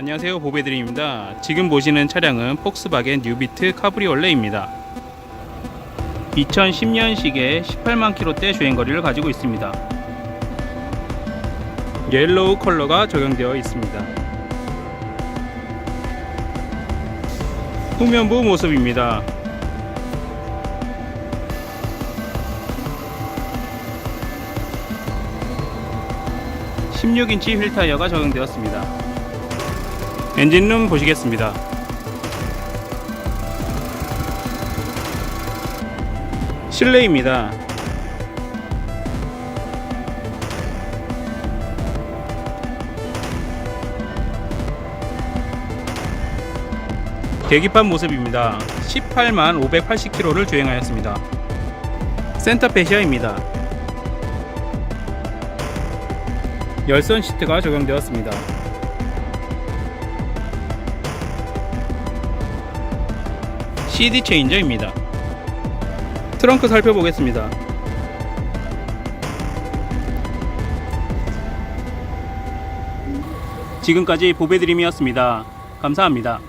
안녕하세요 보배드림입니다. 지금 보시는 차량은 폭스바겐 뉴비트 카브리올레입니다. 2010년식의 18만 킬로대 주행거리를 가지고 있습니다. 옐로우 컬러가 적용되어 있습니다. 후면부 모습입니다. 16인치 휠 타이어가 적용되었습니다. 엔진룸 보시겠습니다. 실내입니다. 계기판 모습입니다. 18만 580km를 주행하였습니다. 센터페시아입니다. 열선 시트가 적용되었습니다. CD 체인저입니다. 트렁크 살펴보겠습니다. 지금까지 보배드림이었습니다. 감사합니다.